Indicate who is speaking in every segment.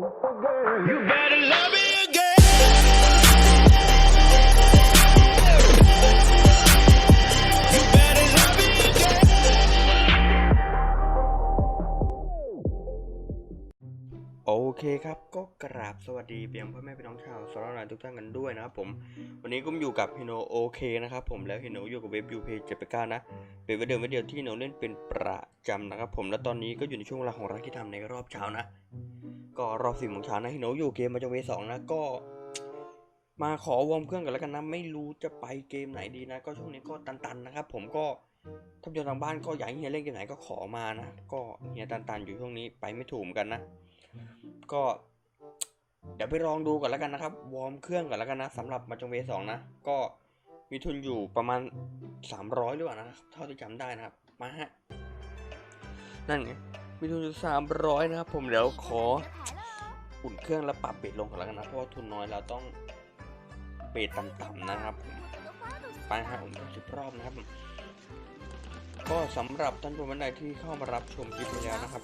Speaker 1: โอเคครับ ก็กราบสวัสดีเพียงพ่อแม่พี่น้องชาวสารนายทุกท่านกันด้วยนะครับผม วันนี้ก็อยู่กับฮิโนโอเคนะครับผมแล้วฮิโนอยู่กับเว็บยูเพย์เจ็ดแปดเก้านะ เป็นวิดีโอวิดีโอที่ฮิโนเล่นเป็นประจำนะครับผมแล้วตอนนี้ก็อยู่ในช่วงเวลาของรักที่ทำในรอบเช้านะ ก็รอบสี่โมงเช้านะฮิโนอยู่เกมมาจนเวสองนะก็ มาขอวอร์มเครื่องกันแล้วกันนะไม่รู้จะไปเกมไหนดีนะ ก็ช่วงนี้ก็ตันๆนะครับ ผมก็ท่านผู้ชมทางบ้านก็อยากให้เฮียเล่นเกมไหนก็ขอมานะก็เฮียตันๆอยู่ช่วงนี้ไปไม่ถูกกันนะ ก็ เดี๋ยวไปลองดูก่อนแล้วกันนะครับ วอร์มเครื่องก่อนแล้วกันนะสำหรับมาจงเวสองนะก็มีทุนอยู่ประมาณ 300หรือเปล่านะเท่าที่จำได้นะครับมาฮะนั่นไง มีทุนอยู่300นะครับ ผมเดี๋ยวขออุ่นเครื่องแล้วปรับเบสลงก่อนแล้วกันนะเพราะว่าทุนน้อยเราต้องเบสต่ำๆนะครับผมไปฮะอุ่นเครื่องสิบรอบนะครับก็สำหรับท่านผู้ชมท่านใดที่เข้ามารับชมคลิปนี้แล้วนะครับ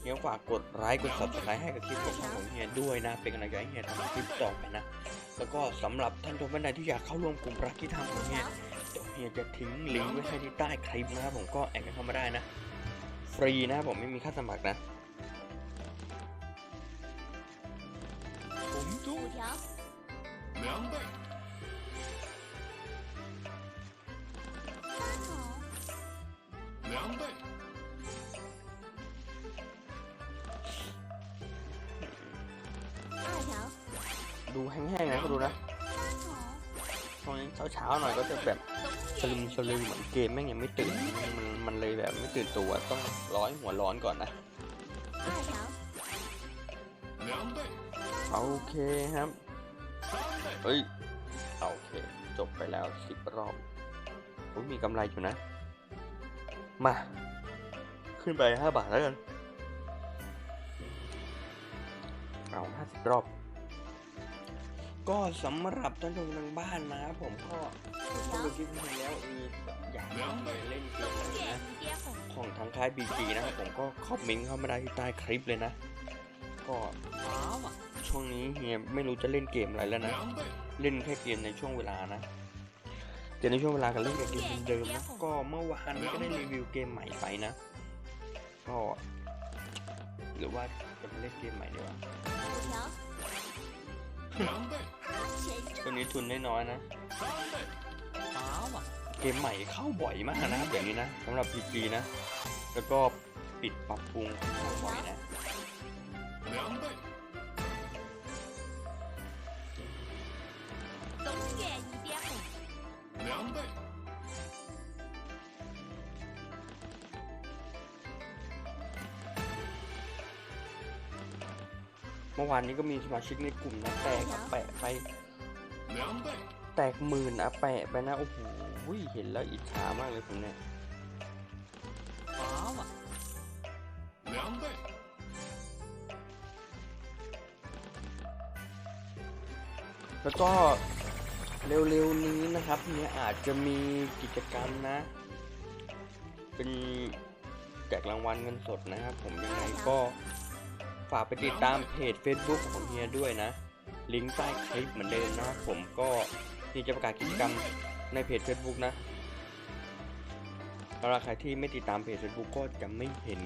Speaker 1: เฮียฝากกดไลค์กด subscribe ให้กับคลิปของผมเฮียด้วยนะ เป็นกำลังใจให้เฮียทำคลิปต่อไปนะ แล้วก็สำหรับท่านผู้ชมท่านใดที่อยากเข้าร่วมกลุ่มรักที่ทำของเฮียเดี๋ยวเฮียจะทิ้งลิงก์ไว้ให้ที่ใต้คลิปนะครับผมก็แอดกันเข้ามาได้นะ ฟรีนะผมไม่มีค่าสมัครนะ
Speaker 2: ผ
Speaker 3: มจุ๊
Speaker 1: ดูแห้งๆนะก็ดูนะช่วงนี้เช้าๆหน่อยก็จะแบบ สลึมสลือเหมือนเกมแม่งยังไม่ตื่นมันมันเลยแบบไม่ตื่นตัวต้องร้อยหัวร้อนก่อนนะโอเคครับเฮ้ยโอเค จบไปแล้วสิบรอบอุ้มีกำไรอยู่นะ มา ขึ้นไปห้าบาทแล้วกันเอาห้าสิบรอบ ก็สำหรับท่านชมทางบ้านนะครับผมก็ถ้าดูคลิปนี้แล้วมีอยากมาเล่นเกมนะของทางค่ายบีจีนะครับผมก็คอมเมนต์เข้ามาได้ที่ใต้คลิปเลยนะ ก็ช่วงนี้เฮียไม่รู้จะเล่นเกมอะไรแล้วนะ เล่นแค่เกมในช่วงเวลานะเดี๋ยวในช่วงเวลาการเล่นเกมเดิมนะก็เมื่อวานก็ได้รีวิวเกมใหม่ไปนะ ก็ หรือว่าจะมาเล่นเกมใหม่ดีกว่า ตัวนี้ทุนได้น้อยนะเกมใหม่เข้าบ่อยมากนะอย่างนี้นะสำหรับพีจีนะ แล้วก็ปิดปรับปรุงเข้าบ่อยนะเมื่อวานนี้ก็มีสมาชิกในกลุ่มนะแต่กแปะไป แตกหมื่นอะแปะไปนะ โอ้โหเห็นแล้วอิจฉามากเลยผมเนี่ย
Speaker 2: 两倍，
Speaker 1: แล้วก็เร็วๆนี้นะครับเนี่ยอาจจะมีกิจกรรมนะ เป็นแจกรางวัลเงินสดนะครับ ผมยังไงก็ฝากไปติดตามเพจ Facebook ของเฮียด้วยนะ ลิงก์ใต้คลิปเหมือนเดิมนะครับผมก็นี่จะประกาศกิจกรรมในเพจ Facebook นะสำหรับใครที่ไม่ติดตามเพจ Facebook ก็จะไม่เห็น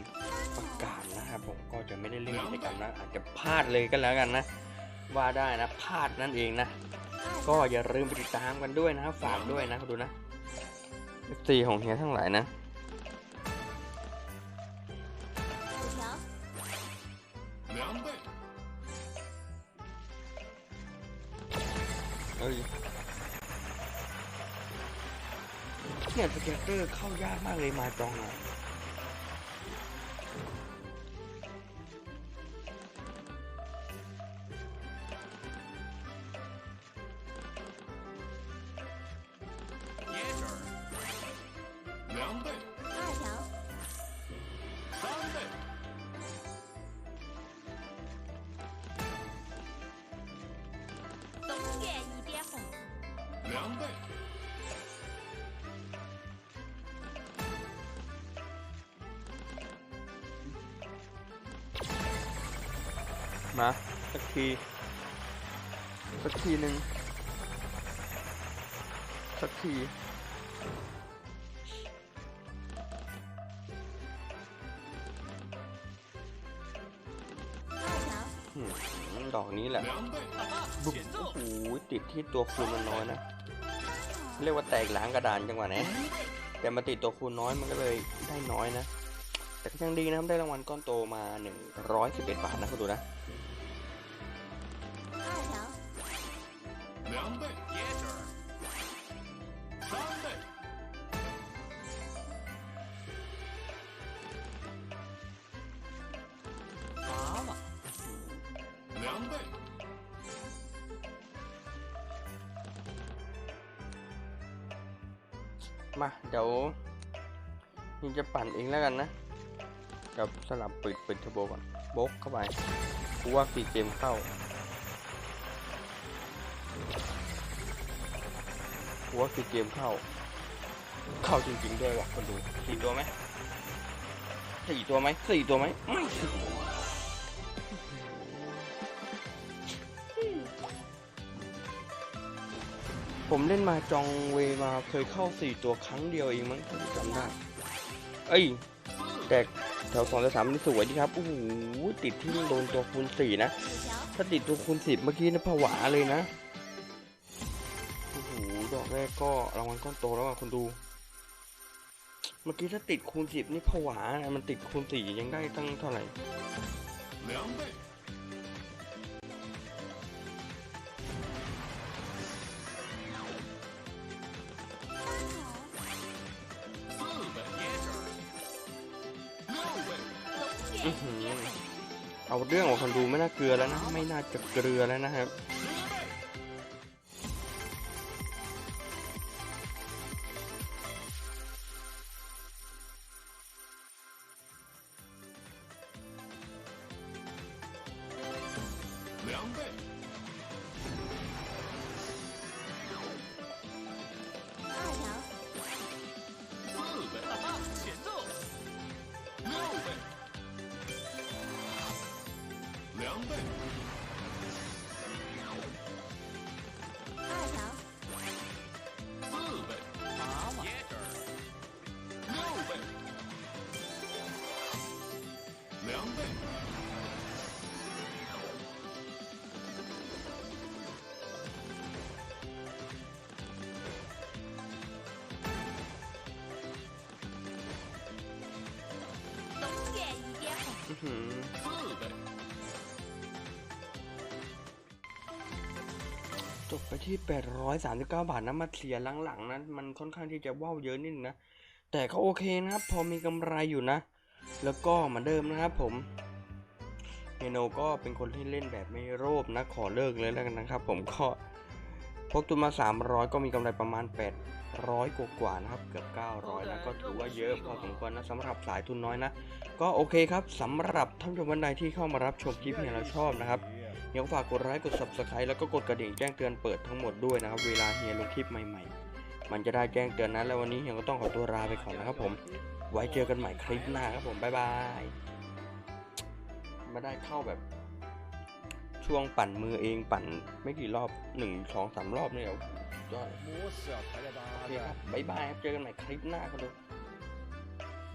Speaker 1: ประกาศนะครับผมก็จะไม่ได้เล่นกิจกรรมนะ อาจจะพลาดเลยก็แล้วกันนะ ว่าได้นะพลาดนั่นเองนะ ก็อย่าลืมไปติดตามกันด้วยนะฝากด้วยนะดูนะตีของเฮียทั้งหลายนะ เอ้ยเนี่ยสเก็ตเตอร์เข้ายากมากเลยมาจองอะ นะสักทีสักทีหนึ่งสักทีดอกนี้แหละบุกโอ้โหติดที่ตัวคูณมันน้อยนะ เรียกว่าแตกหลังกระดานจังหวะนี้แต่มาติดตัวคูณน้อยมันก็เลยได้น้อยนะ แต่ก็ยังดีนะได้รางวัลก้อนโตมา 111 บาทนะคุณดูนะ มาเดี๋ยวนี่จะปั่นเองแล้วกันนะกับสลับปิดปิดเทอร์โบก่อนบกเข้าไปกูว่าสี่เกมเข้ากูว่าสี่เกมเข้า เข้าจริงๆด้วยว่ะคนดูสี่ตัวไหมสี่ตัวไหมสี่ตัวไหมไม่สี่ ผมเล่นมาจองเวมาเคยเข้าสี่ตัวครั้งเดียวเองมั้งถ้าจำได้ เอ้ยแต่แถวสองแถวสามนี่สวยดีครับโอ้โหติดที่โดนตัวคูณสี่นะ，ถ้าติดตัวคูณสิบเมื่อกี้นะผวาเลยนะโอ้โหดอกแรกก็รางวัลก้อนโตแล้วอะคุณดู เมื่อกี้ถ้าติดคูณสิบนี่ผวานะมันติดคูณสี่ยังได้ตั้งเท่าไหร่ เอาเรื่องของคนดูไม่น่าเกลือแล้วนะ ไม่น่าจะเกลือแล้วนะครับ
Speaker 2: 两倍。
Speaker 1: จบไปที่ 839 บาทนะมาเสียหลังๆนั้นมันค่อนข้างที่จะว่าวเยอะนิดนึงนะ แต่ก็โอเคนะครับ พอมีกำไรอยู่นะ แล้วก็เหมือนเดิมนะครับผมเฮโนก็เป็นคนที่เล่นแบบไม่โลภนะ ขอเลิกเลยแล้วกันนะครับ ผมก็ พกตุนมา 300 ก็มีกำไรประมาณ 800 กว่ากว่าๆนะครับ เกือบ 900นะก็ถือว่าเยอะพอสมควรนะสำหรับสายทุนน้อยนะ ก็โอเคครับสำหรับท่านผู้ชมวันใดที่เข้ามารับชมคลิปที่เราชอบนะครับยังฝากกดไลค์กด subscribe แล้วก็กดกระดิ่งแจ้งเตือนเปิดทั้งหมดด้วยนะครับ เวลาเฮียลงคลิปใหม่ๆ มันจะได้แจ้งเตือนนั้นแล้ววันนี้เฮียก็ต้องขอตัวลาไปก่อนนะครับผม ไว้เจอกันใหม่คลิปหน้าครับผมบ๊ายบายมาได้เข้าแบบ ช่วงปั่นมือเองปั่นไม่กี่รอบหนึ่งสองสามรอบเนี่ยยอดโอเคครับบ๊ายบายครับเจอกันใหม่คลิปหน้าครับ